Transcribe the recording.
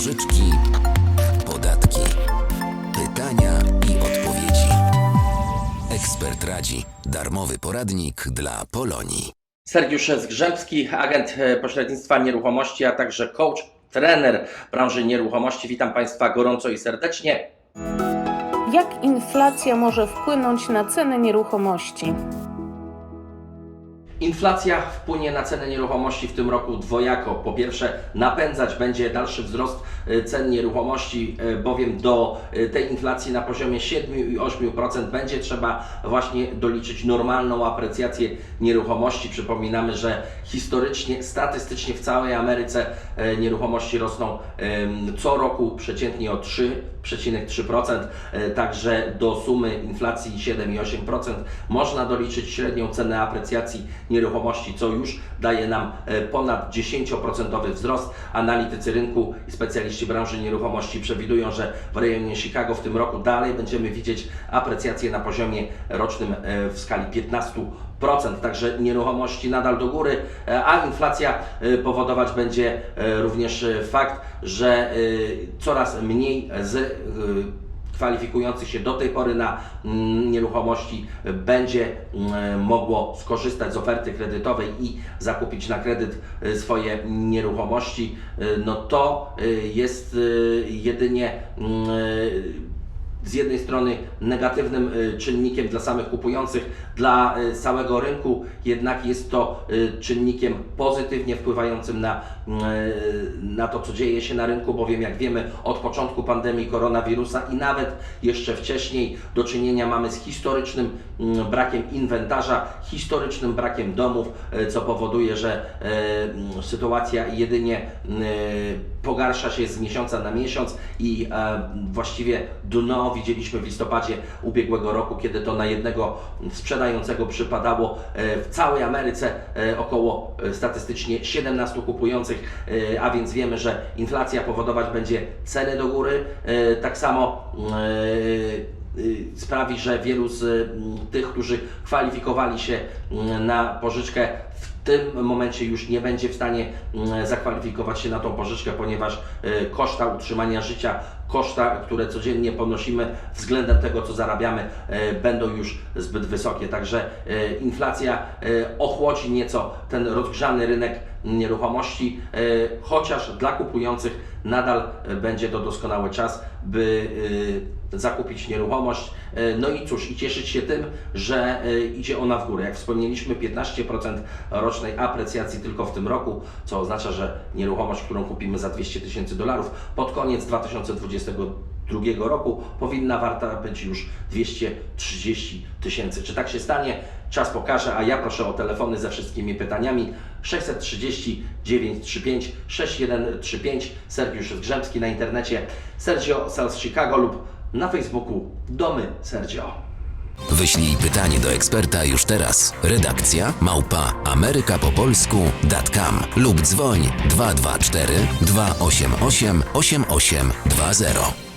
pożyczki, podatki, pytania i odpowiedzi. Ekspert radzi. Darmowy poradnik dla Polonii. Sergiusz Zgrzebski, agent e, pośrednictwa nieruchomości, a także coach, trener branży nieruchomości. Witam Państwa gorąco i serdecznie. Jak inflacja może wpłynąć na ceny nieruchomości? Inflacja wpłynie na ceny nieruchomości w tym roku dwojako. Po pierwsze, napędzać będzie dalszy wzrost e, cen nieruchomości, e, bowiem do e, tej inflacji na poziomie 7 i 8% będzie trzeba właśnie doliczyć normalną aprecjację nieruchomości. Przypominamy, że historycznie, statystycznie w całej Ameryce nieruchomości rosną co roku przeciętnie o 3,3%, e, także do sumy inflacji 7 i 8% można doliczyć średnią cenę aprecjacji nieruchomości, co już daje nam e, ponad 10% wzrost. Analitycy rynku i specjaliści branży nieruchomości przewidują, że w rejonie Chicago w tym roku dalej będziemy widzieć aprecjację na poziomie rocznym e, w skali 15%. Także nieruchomości nadal do góry, e, a inflacja powodować będzie również fakt, że coraz mniej z kwalifikujących się do tej pory na mm, nieruchomości będzie mm, mogło skorzystać z oferty kredytowej i zakupić na kredyt y, swoje nieruchomości, no to jest jedynie mm, z jednej strony negatywnym y, czynnikiem dla samych kupujących, dla y, całego rynku, jednak jest to y, czynnikiem pozytywnie wpływającym na, na to, co dzieje się na rynku, bowiem jak wiemy, od początku pandemii koronawirusa i nawet jeszcze wcześniej do czynienia mamy z historycznym mm, brakiem inwentarza, historycznym brakiem domów, co powoduje, że sytuacja jedynie pogarsza się z miesiąca na miesiąc i e, właściwie dno widzieliśmy w listopadzie ubiegłego roku, kiedy to na jednego sprzedającego przypadało e, w całej Ameryce e, około e, statystycznie 17 kupujących, a więc wiemy, że inflacja powodować będzie ceny do góry. Tak samo sprawi, że wielu z tych, którzy kwalifikowali się na pożyczkę w tym momencie już nie będzie w stanie mm, zakwalifikować się na tą pożyczkę, ponieważ y, koszta utrzymania życia, koszta, które codziennie ponosimy względem tego, co zarabiamy, y, będą już zbyt wysokie. Także y, inflacja ochłodzi nieco ten rozgrzany rynek nieruchomości, chociaż dla kupujących nadal będzie to doskonały czas, by zakupić nieruchomość. No i cóż, i cieszyć się tym, że idzie ona w górę. Jak wspomnieliśmy, 15% rocznej aprecjacji tylko w tym roku, co oznacza, że nieruchomość, którą kupimy za 200 tysięcy dolarów pod koniec 2022 roku powinna warta być już 230 tysięcy. Czy tak się stanie? Czas pokaże, a ja proszę o telefony ze wszystkimi pytaniami 630 935 6135 Sergiusz Zgrzebski na internecie Sergio Sales Chicago lub na Facebooku Domy Sergio. Wyślij pytanie do eksperta już teraz. Redakcja małpa amerykapopolsku.com lub dzwoń 224 288 8820.